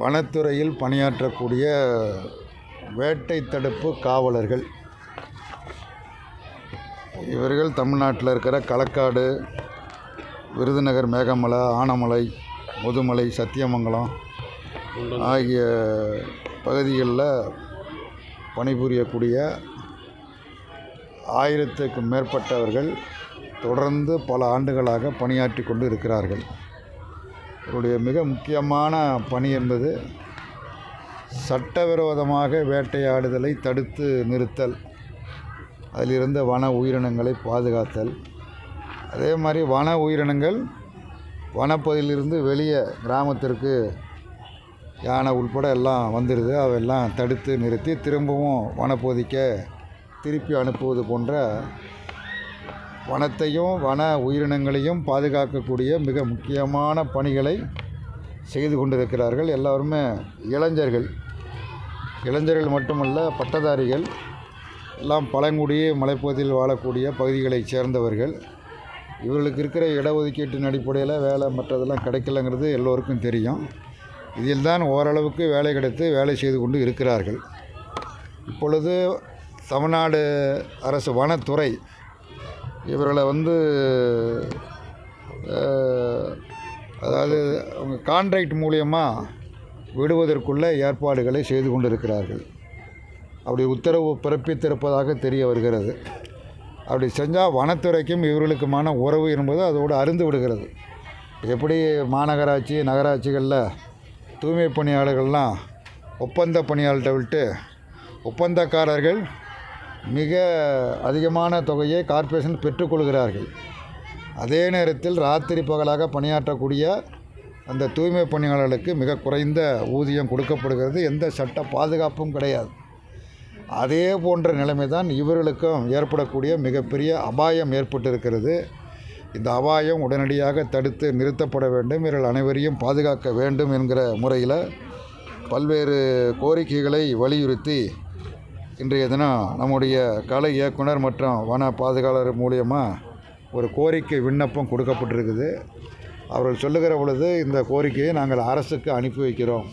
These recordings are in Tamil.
வனத்துறையில் பணியாற்றக்கூடிய வேட்டை தடுப்பு காவலர்கள். இவர்கள் தமிழ்நாட்டில் இருக்கிற களக்காடு விருதுநகர் மேகமலை ஆனமலை முதுமலை சத்தியமங்கலம் ஆகிய பகுதிகளில் பணிபுரியக்கூடிய ஆயிரத்துக்கும் மேற்பட்டவர்கள் தொடர்ந்து பல ஆண்டுகளாக பணியாற்றி கொண்டு இருக்கிறார்கள். அவருடைய மிக முக்கியமான பணி என்பது சட்டவிரோதமாக வேட்டையாடுதலை தடுத்து நிறுத்தல் அதிலிருந்த வன உயிரினங்களை பாதுகாத்தல். அதே மாதிரி வன உயிரினங்கள் வனப்பகுதியிலிருந்து வெளியே கிராமத்திற்கு யானை உள்பட எல்லாம் வந்துடுது. அவையெல்லாம் தடுத்து நிறுத்தி திரும்பவும் வனப்பகுதிக்க திருப்பி அனுப்புவது போன்ற வனத்தையும் வன உயிரினங்களையும் பாதுகாக்கக்கூடிய மிக முக்கியமான பணிகளை செய்து கொண்டிருக்கிறார்கள். எல்லோருமே இளைஞர்கள். இளைஞர்கள் மட்டுமல்ல பட்டதாரிகள். எல்லாம் பழங்குடி மலைப்பகுதியில் வாழக்கூடிய பகுதிகளைச் சேர்ந்தவர்கள். இவர்களுக்கு இருக்கிற இடஒதுக்கீட்டின் அடிப்படையில் வேலை மற்றதெல்லாம் கிடைக்கலங்கிறது எல்லோருக்கும் தெரியும். இதில் தான் ஓரளவுக்கு வேலை கிடைத்து வேலை செய்து கொண்டு இருக்கிறார்கள். இப்பொழுது தமிழ்நாடு அரசு வனத்துறை இவர்களை வந்து அதாவது அவங்க கான்ட்ராக்ட் மூலியமாக விடுவதற்குள்ள ஏற்பாடுகளை செய்து கொண்டிருக்கிறார்கள். அப்படி உத்தரவு பிறப்பித்திருப்பதாக தெரிய வருகிறது. அப்படி செஞ்சால் வனத்துறைக்கும் இவர்களுக்குமான உறவு என்பது அதோடு அருந்து விடுகிறது. எப்படி மாநகராட்சி நகராட்சிகளில் தூய்மை பணியாளர்கள்லாம் ஒப்பந்த பணியாளர்கிட்ட விட்டு ஒப்பந்தக்காரர்கள் மிக அதிகமான தொகையை கார்ப்பரேஷன் பெற்றுக்கொள்கிறார்கள். அதே நேரத்தில் ராத்திரி பகலாக பணியாற்றக்கூடிய அந்த தூய்மை பணியாளர்களுக்கு மிக குறைந்த ஊதியம் கொடுக்கப்படுகிறது. எந்த சட்ட பாதுகாப்பும் கிடையாது. அதே போன்ற நிலைமை தான் இவர்களுக்கும் ஏற்படக்கூடிய மிகப்பெரிய அபாயம் ஏற்பட்டிருக்கிறது. இந்த அபாயம் உடனடியாக தடுத்து நிறுத்தப்பட வேண்டும். இவர்கள் அனைவரையும் பாதுகாக்க வேண்டும் என்கிற முறையில் பல்வேறு கோரிக்கைகளை வலியுறுத்தி இன்றைய தினம் நம்முடைய கலை இயக்குனர் மற்றும் வன பாதுகாவலர் மூலியமாக ஒரு கோரிக்கை விண்ணப்பம் கொடுக்கப்பட்டிருக்குது. அவர்கள் சொல்லுகிற பொழுது இந்த கோரிக்கையை நாங்கள் அரசுக்கு அனுப்பி வைக்கிறோம்.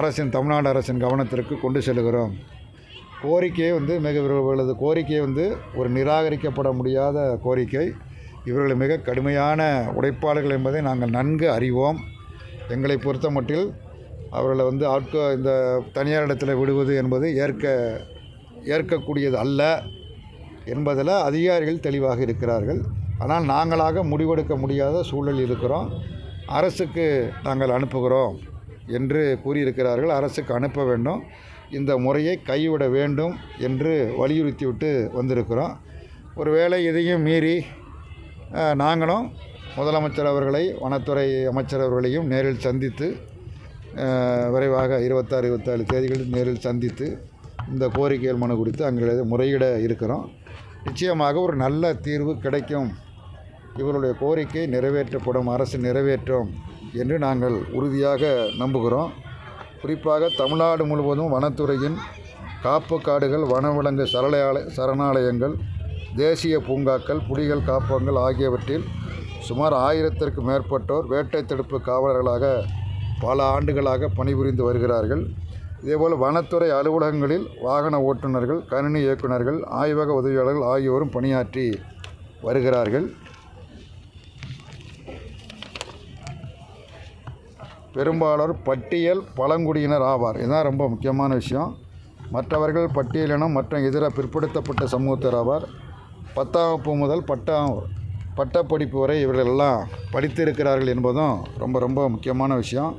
அரசின் தமிழ்நாடு அரசின் கவனத்திற்கு கொண்டு செல்கிறோம். கோரிக்கையை வந்து மிக இவர்களது கோரிக்கையை வந்து ஒரு நிராகரிக்கப்பட முடியாத கோரிக்கை. இவர்கள் மிக கடுமையான உழைப்பாளர்கள் என்பதை நாங்கள் நன்கு அறிவோம். எங்களை பொறுத்த மட்டில் அவர்களை வந்து ஆட்கோ இந்த தனியார் இடத்துல விடுவது என்பது ஏற்க ஏற்கக்கூடியது அல்ல என்பதில் அதிகாரிகள் தெளிவாக இருக்கிறார்கள். ஆனால் நாங்களாக முடிவெடுக்க முடியாத சூழல் இருக்கிறோம். அரசுக்கு நாங்கள் அனுப்புகிறோம் என்று கூறியிருக்கிறார்கள். அரசுக்கு அனுப்ப வேண்டும். இந்த முறையை கைவிட வேண்டும் என்று வலியுறுத்திவிட்டு வந்திருக்கிறோம். ஒருவேளை இதையும் மீறி நாங்களும் முதலமைச்சர் அவர்களை வனத்துறை அமைச்சர் அவர்களையும் நேரில் சந்தித்து விரைவாக இருபத்தாறு இருபத்தேழு தேதிகளில் நேரில் சந்தித்து இந்த கோரிக்கைகள் மனு குறித்து அங்கே முறையிட இருக்கிறோம். நிச்சயமாக ஒரு நல்ல தீர்வு கிடைக்கும். இவருடைய கோரிக்கை நிறைவேற்றப்படும் அரசு நிறைவேற்றும் என்று நாங்கள் உறுதியாக நம்புகிறோம். குறிப்பாக தமிழ்நாடு முழுவதும் வனத்துறையின் காப்பு காடுகள் வனவிலங்கு சரணாலய சரணாலயங்கள் தேசிய பூங்காக்கள் புலிகள் காப்பகங்கள் ஆகியவற்றில் சுமார் ஆயிரத்திற்கு மேற்பட்டோர் வேட்டை தடுப்பு காவலர்களாக பல ஆண்டுகளாக பணிபுரிந்து வருகிறார்கள். இதேபோல் வனத்துறை அலுவலகங்களில் வாகன ஓட்டுநர்கள் கணினி இயக்குநர்கள் ஆய்வக உதவியாளர்கள் ஆகியோரும் பணியாற்றி வருகிறார்கள். பெரும்பாலோர் பட்டியல் பழங்குடியினர் ஆவார். இதுதான் ரொம்ப முக்கியமான விஷயம். மற்றவர்கள் பட்டியலினம் மற்றும் இதர பிற்படுத்தப்பட்ட சமூகத்தினர் ஆவார். பத்தாம் வகுப்பு முதல் பட்டாம் பட்டப்படிப்பு வரை இவர்கள் எல்லாம் படித்திருக்கிறார்கள் என்பதும் ரொம்ப ரொம்ப முக்கியமான விஷயம்.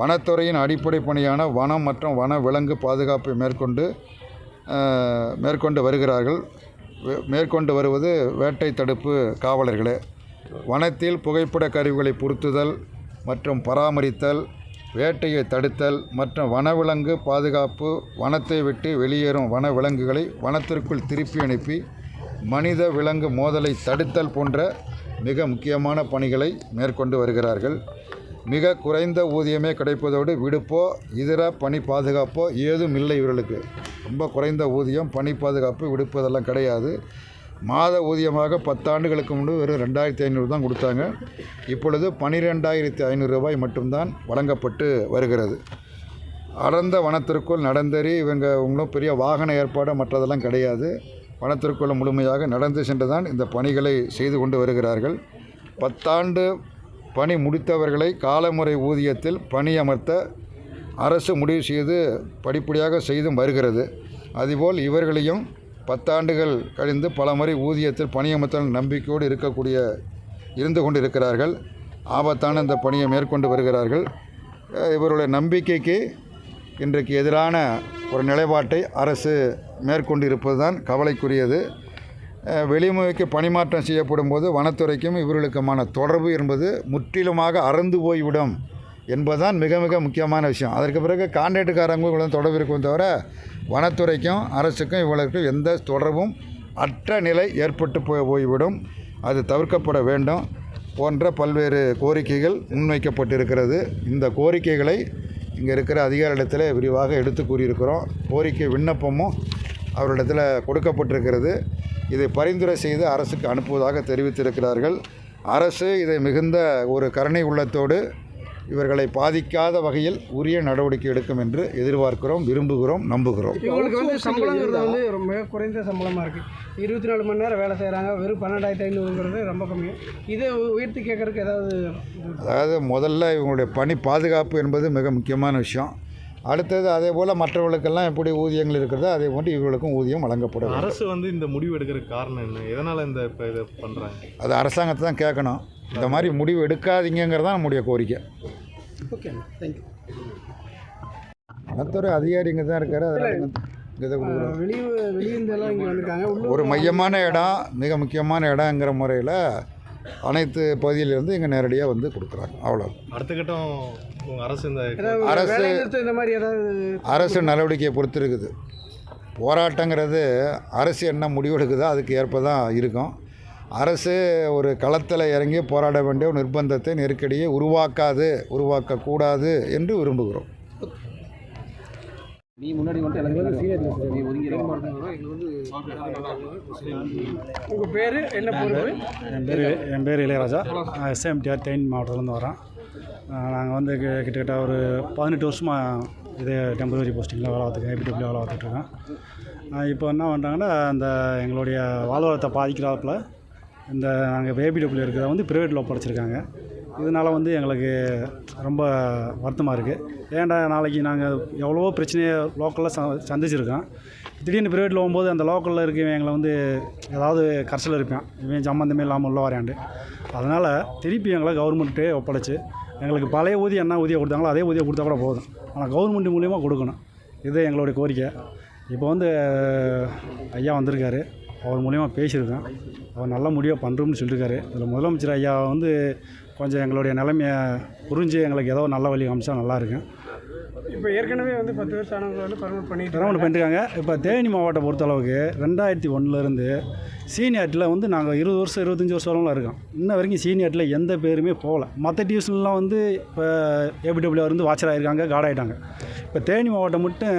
வனத்துறையின் அடிப்படை பணியான வனம் மற்றும் வன விலங்கு பாதுகாப்பை மேற்கொண்டு மேற்கொண்டு வருகிறார்கள். மேற்கொண்டு வருவது வேட்டை தடுப்பு காவலர்களே. வனத்தில் புகைப்பட கருவிகளை பொருத்துதல் மற்றும் பராமரித்தல் வேட்டையை தடுத்தல் மற்றும் வனவிலங்கு பாதுகாப்பு வனத்தை விட்டு வெளியேறும் வனவிலங்குகளை வனத்திற்குள் திருப்பி அனுப்பி மனித விலங்கு மோதலை தடுத்தல் போன்ற மிக முக்கியமான பணிகளை மேற்கொண்டு வருகிறார்கள். மிக குறைந்த ஊதியமே கிடைப்பதோடு விடுப்போ இதர பணி பாதுகாப்போ ஏதும் இல்லை இவர்களுக்கு. ரொம்ப குறைந்த ஊதியம் பணி பாதுகாப்பு விடுப்பதெல்லாம் கிடையாது. மாத ஊதியமாக பத்தாண்டுகளுக்கு முன்பு வெறும் ரெண்டாயிரத்தி ஐநூறு தான் கொடுத்தாங்க. இப்பொழுது பனிரெண்டாயிரத்தி ஐநூறு ரூபாய் மட்டும்தான் வழங்கப்பட்டு வருகிறது. அடர்ந்த வனத்திற்குள் நடந்தேறி இவங்க இவங்களும் பெரிய வாகன ஏற்பாடு மற்றதெல்லாம் கிடையாது. வனத்திற்குள் முழுமையாக நடந்து சென்று தான் இந்த பணிகளை செய்து கொண்டு வருகிறார்கள். பத்தாண்டு பணி முடித்தவர்களை காலமுறை ஊதியத்தில் பணியமர்த்த அரசு முடிவு செய்து படிப்படியாக செய்தும் வருகிறது. அதுபோல் இவர்களையும் பத்தாண்டுகள் கழிந்து பல முறை ஊதியத்தில் பணியமர்த்தல் நம்பிக்கையோடு இருக்கக்கூடிய இருந்து கொண்டு இருக்கிறார்கள் ஆபத்தான இந்த பணியை மேற்கொண்டு வருகிறார்கள். இவருடைய நம்பிக்கைக்கு இன்றைக்கு எதிரான ஒரு நிலைப்பாட்டை அரசு மேற்கொண்டிருப்பது தான் கவலைக்குரியது வெளிமுறைக்கு பணிமாற்றம் செய்யப்படும் போது வனத்துறைக்கும் இவர்களுக்குமான தொடர்பு என்பது முற்றிலுமாக அறந்து போய்விடும் என்பதுதான் மிக மிக முக்கியமான விஷயம். அதற்கு பிறகு கான்ட்ராக்டுக்காரங்களும் தொடர்பு இருக்கும் தவிர வனத்துறைக்கும் அரசுக்கும் இவர்களுக்கும் எந்த தொடர்பும் அற்ற நிலை ஏற்பட்டு போய் போய்விடும். அது தவிர்க்கப்பட வேண்டும் போன்ற பல்வேறு கோரிக்கைகள் முன்வைக்கப்பட்டிருக்கிறது. இந்த கோரிக்கைகளை இங்கே இருக்கிற அதிகாரிடத்தில் விரிவாக எடுத்து கூறியிருக்கிறோம். கோரிக்கை விண்ணப்பமும் அவரிடத்தில் கொடுக்கப்பட்டிருக்கிறது. இதை பரிந்துரை செய்து அரசுக்கு அனுப்புவதாக தெரிவித்திருக்கிறார்கள். அரசு இதை மிகுந்த ஒரு கருணை உள்ளத்தோடு இவர்களை பாதிக்காத வகையில் உரிய நடவடிக்கை எடுக்கும் என்று எதிர்பார்க்கிறோம் விரும்புகிறோம் நம்புகிறோம். இவங்களுக்கு வந்து சம்பளங்கிறது வந்து ரொம்ப மிக குறைந்த சம்பளமாக இருக்குது இருபத்தி நாலு மணி நேரம் வேலை செய்கிறாங்க வெறும் பன்னெண்டாயிரத்தி ஐநூறுங்கிறது ரொம்ப கம்மி. இதை உயர்த்தி கேட்கறதுக்கு ஏதாவது அதாவது முதல்ல இவங்களுடைய பணி பாதுகாப்பு என்பது மிக முக்கியமான விஷயம். அடுத்தது அதே போல் மற்றவர்களுக்கெல்லாம் எப்படி ஊதியங்கள் இருக்கிறதோ அதே போன்று இவர்களுக்கும் ஊதியம் வழங்கப்பட வேண்டும் அரசு வந்து இந்த முடிவு எடுக்கிறதுக்கு காரணம் என்ன? எதனால் இந்த இப்போ இதை பண்ணுறாங்க அது அரசாங்கத்தை தான் கேட்கணும். இந்த மாதிரி முடிவு எடுக்காதீங்கிறது தான் நம்முடைய கோரிக்கை. ஓகே தேங்க்யூ வனத்துறை அதிகாரி இங்கே தான் இருக்காரு. அதனால் வெளியிருந்தெல்லாம் இங்கே ஒரு மையமான இடம் மிக முக்கியமான இடங்கிற முறையில் அனைத்து பகுதியிலிருந்து இங்கே நேரடியாக வந்து கொடுக்குறாங்க. அவ்வளோ அடுத்த கட்டம் அரசு இந்த அரசு- இந்த மாதிரி ஏதாவது அரசு நடவடிக்கையை பொறுத்து இருக்குது போராட்டங்கிறது அரசு என்ன முடிவெடுக்குதோ அதுக்கு ஏற்ப தான் இருக்கும். அரசு ஒரு களத்தில் இறங்கி போராட வேண்டிய ஒரு நிர்பந்தத்தை நெருக்கடியை உருவாக்காது உருவாக்கக்கூடாது என்று விரும்புகிறோம். நீ முன்னாடி நீ உங்கள் பேர்? என்ன பொறுப்பு? என் பேர் என் பேர் இளையராஜா. நான் எஸ்எம்டிஆர் தேனி மாவட்டத்துலேருந்து வரேன். நாங்கள் வந்து கி- கிட்டத்தட்ட ஒரு பதினெட்டு வருஷமாக இதே டெம்பரரி போஸ்டிங்கில் வேலை பார்த்துருக்கேன் ஏபிடபிள்யூ வேலை பார்த்துட்ருக்கேன் இப்போ என்ன பண்ணுறாங்கன்னா அந்த எங்களுடைய வாழ்வாதாரத்தை பாதிக்கிறாப்புல இந்த நாங்கள் ஏபிடபிள்யூ இருக்கிறத வந்து ப்ரைவேட்டில் ஒப்படைச்சிருக்காங்க இதனால் வந்து எங்களுக்கு ரொம்ப வருத்தமாக இருக்குது ஏன்டா நாளைக்கு நாங்கள் எவ்வளவோ பிரச்சனையை லோக்கலில் ச சந்திச்சிருக்கோம். திடீர்னு ப்ரைவேட்டில் போகும்போது அந்த லோக்கலில் இருக்கவன் எங்களை வந்து ஏதாவது கரைச்சல் இருப்பான் இவன் சம்மந்தமே இல்லாமல் உள்ள வரையாண்டு அதனால் திருப்பி எங்களை கவர்மெண்ட்டு ஒப்படைச்சு எங்களுக்கு பழைய ஊதியம் என்ன ஊதியம் கொடுத்தாங்களோ அதே ஊதியம் கொடுத்தா கூட போதும். ஆனால் கவர்மெண்ட் மூலியமாக கொடுக்கணும். இது எங்களுடைய கோரிக்கை. இப்போ வந்து ஐயா வந்திருக்காரு. அவர் மூலியமாக பேசியிருக்கேன் அவர் நல்ல முடிவாக பண்ணுறோம்னு சொல்லியிருக்காரு இதில் முதலமைச்சர் ஐயா வந்து கொஞ்சம் எங்களுடைய நிலைமையை புரிஞ்சு எங்களுக்கு ஏதோ நல்ல வழி காமிச்சா நல்லாயிருக்கும். இப்போ ஏற்கனவே வந்து பத்து வருஷம் ஆனவங்க வந்து பர்மனெண்ட் பண்ணிட்டு பெரம்பலூர் பண்ணிருக்காங்க இப்போ தேனி மாவட்டம் பொறுத்தளவுக்கு ரெண்டாயிரத்தி ஒன்றுலேருந்து சீனியார்ட்டில் வந்து நாங்கள் இருபது வருஷம் இருபத்தஞ்சி வருஷம் வரலாம் இருக்கோம். இன்ன வரைக்கும் சீனியார்ட்டில் எந்த பேருமே போகல. மற்ற டிவிஷன்லாம் வந்து இப்போ ஏபிடபிள்யூ இருந்து வாட்சர் ஆகிருக்காங்க கார்டு ஆகிட்டாங்க இப்போ தேனி மாவட்டம் மட்டும்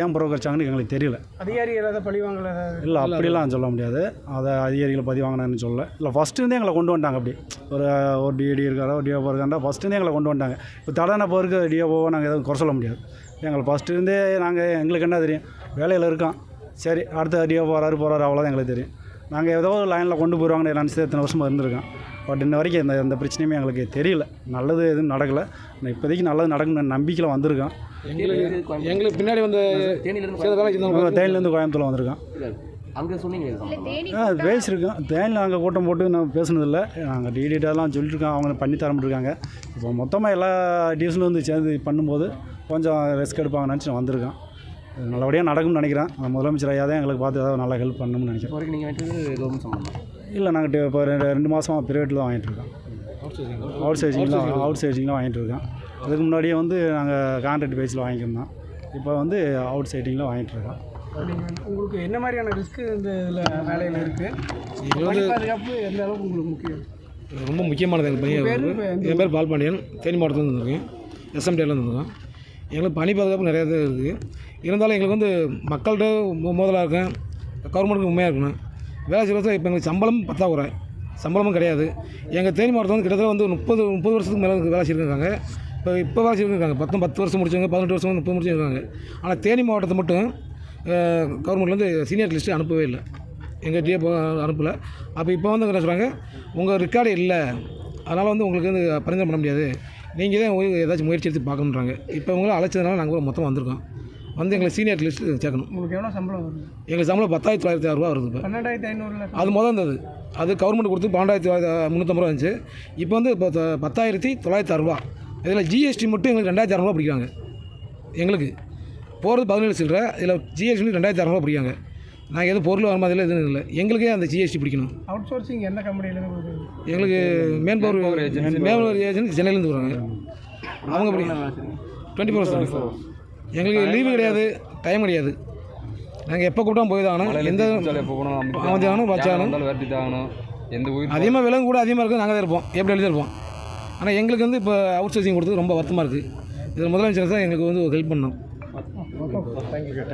ஏன் புறக்கரிச்சாங்கன்னு எங்களுக்கு தெரியல. அதிகாரி ஏதாவது பழி வாங்கல இல்லை அப்படிலாம் சொல்ல முடியாது. அதை அதிகாரிகளை பதிவு வாங்கினான்னு சொல்ல இல்லை ஃபஸ்ட்டு இருந்தே எங்களை கொண்டு வந்துட்டாங்க அப்படி. ஒரு ஒரு டிஏடி இருக்காரோ டிஓ இருக்காண்டா ஃபஸ்ட்டு இருந்தே எங்களை கொண்டு வந்துட்டாங்க. இப்போ தடனை போருக்கு டிஓஓ நாங்கள் எதுவும் குறை சொல்ல முடியாது. எங்களை ஃபஸ்ட்டு இருந்தே நாங்கள் எங்களுக்கு என்ன தெரியும்? வேலையில் இருக்கோம் சரி அடுத்த டிஓ போகிறாரு போகிறாரு அவ்வளோதான் எங்களுக்கு தெரியும். நாங்கள் ஏதோ ஒரு லைனில் கொண்டு போயிடுவாங்கன்னு நினச்சி எத்தனை வருஷமாக இருந்திருக்கோம். பட் இன்ன வரைக்கும் எந்த எந்த பிரச்சனையுமே எங்களுக்கு தெரியல. நல்லது எதுவும் நடக்கலை. நான் இப்போதைக்கு நல்லது நடக்கும்னு நம்பிக்கையில் வந்திருக்கோம். எங்களுக்கு பின்னாடி வந்து தேனிலேருந்து கோயம்புத்தூர். வந்திருக்கோம். அங்கே சொன்னீங்க ஆ பேசியிருக்கோம் தேனியில் நாங்கள் கூட்டம் போட்டு நான் பேசுனதில்லை. நாங்கள் டீடெயிலாக சொல்லியிருக்கோம் அவங்க பண்ணி தரமிட்டுருக்காங்க. இப்போ மொத்தமாக எல்லா டிவிஷனும் வந்து சேர்ந்து பண்ணும்போது கொஞ்சம் ரிஸ்க் எடுப்பாங்க நினச்சி நான் வந்திருக்கேன். நல்லபடியாக நடக்கும்னு நினைக்கிறேன். முதலமைச்சர் ஐயா தான் எங்களுக்கு பார்த்து ஏதாவது நல்லா ஹெல்ப் பண்ணணும்னு நினைக்கிறேன். இப்போ வரைக்கும் நீங்கள் வந்துட்டு கவர்மெண்ட் சம்பளம் இல்லை நாங்கள் இப்போ ரெண்டு ரெண்டு மாதமாக ப்ரைவேட்டில் தான் வாங்கிட்டு இருக்கோம். அவுட் சைடிங்லாம் அவுட் சைடிங்லாம் வாங்கிட்டு இருக்கோம். அதுக்கு முன்னாடியே வந்து நாங்கள் கான்ட்ராக்ட் பேஸில் வாங்கியிருந்தோம். இப்போ வந்து அவுட் சைடிங்கில் வாங்கிட்டு இருக்கோம். நீங்கள் உங்களுக்கு என்ன மாதிரியான ரிஸ்க் இந்த இதில் வேலையில் இருக்குது பாதுகாப்பு எந்த அளவுக்கு உங்களுக்கு முக்கியம்? ரொம்ப முக்கியமானது எங்கள் பையன் என் பேர் பால்பாண்டியன். தேனி மாவட்டத்தில் இருந்திருக்கேன் எஸ்எம்டியில் இருந்திருக்கோம் எங்களுக்கு பணி பாதுகாப்பு நிறையா இது இருக்குது. இருந்தாலும் எங்களுக்கு வந்து மக்கள்கிட்ட மோதலாக இருக்கேன். கவர்மெண்ட்டுக்கு உண்மையாக இருக்கணும். வேலை செய்கிறது இப்போ எங்களுக்கு சம்பளம் பத்தாக்குறை சம்பளமும் கிடையாது. எங்கள் தேனி மாவட்டம் வந்து கிட்டத்தட்ட வந்து முப்பது முப்பது வருஷத்துக்கு மேலே வேலை செய்யிருக்காங்க இப்போ இப்போ வேலை செய்யிருக்காங்க பத்து பத்து வருஷம் முடிச்சவங்க பதினெட்டு வருஷம் முப்பது முடிச்சிருக்காங்க ஆனால் தேனி மாவட்டத்தை மட்டும் கவர்மெண்ட்லேருந்து சீனியர் லிஸ்ட்டு அனுப்பவே இல்லை. எங்கள் டிஏ அனுப்பலை. அப்போ இப்போ வந்து என்ன சொல்கிறாங்க உங்கள் ரெக்கார்டு இல்லை. அதனால் வந்து உங்களுக்கு வந்து பரிந்துரை பண்ண முடியாது. நீங்கள் தான் ஏதாச்சும் முயற்சி எடுத்து பார்க்கணுன்றாங்க. இப்போ உங்களை அழைச்சதுனால நாங்கள் மொத்தம் வந்திருக்கோம். வந்து எங்களை சீனியர் லிஸ்ட்டு சேர்க்கணும். உங்களுக்கு எவ்வளோ சம்பளம் வருது? எங்களுக்கு சம்பளம் பத்தாயிரத்தி தொள்ளாயிரத்தி ஆறுரூவா வருது இப்போ. பன்னெண்டாயிரத்தி ஐநூறுல அது முதல் இருந்தது அது கவர்மெண்ட் கொடுத்து பன்னெண்டாயிரத்தி தொள்ளாயிரத்தி முந்நூற்றம்பது ரூபா இருந்துச்சு. இப்போ வந்து இப்போ பத்தாயிரத்தி தொள்ளாயிரத்தி அறுபா இதில் ஜிஎஸ்டி மட்டும் எங்களுக்கு ரெண்டாயிரத்தி அறநூறுவா பிடிக்கிறாங்க. எங்களுக்கு. போகிறது பதினேழு சில்லற இதில் ஜிஎஸ்டி ரெண்டாயிரத்தி அறநூறுவா பிடிக்காங்க நாங்கள் எதுவும் பொருள் வர மாதிரிலாம் எதுவும் இல்லை. எங்களுக்கே அந்த ஜிஎஸ்டி பிடிக்கணும். அவுட் சோர்சிங் கம்பெனிலேருந்து கொடுக்குறது? எங்களுக்கு man power man power agency சென்னையிலேருந்து வராங்க. அவங்க அப்படி டுவெண்ட்டி ஃபோர் ஹவர்ஸ் எங்களுக்கு லீவு கிடையாது டைம் கிடையாது. நாங்கள் எப்போ கூப்பிட்டா போய் தான் ஆகணும். எந்த அமைச்சாகணும் வச்சாகணும் எந்த உயிர் அதிகமாக விலங்கு கூட அதிகமாக இருக்குது நாங்கள் தான் இருப்போம். எப்படி எழுதி இருப்போம். ஆனால் எங்களுக்கு வந்து இப்போ அவுட் சோர்சிங் கொடுத்தது ரொம்ப வருத்தமாக இருக்குது இதில் முதலமைச்சர் தான் எங்களுக்கு வந்து ஹெல்ப் பண்ணோம். Thank you sir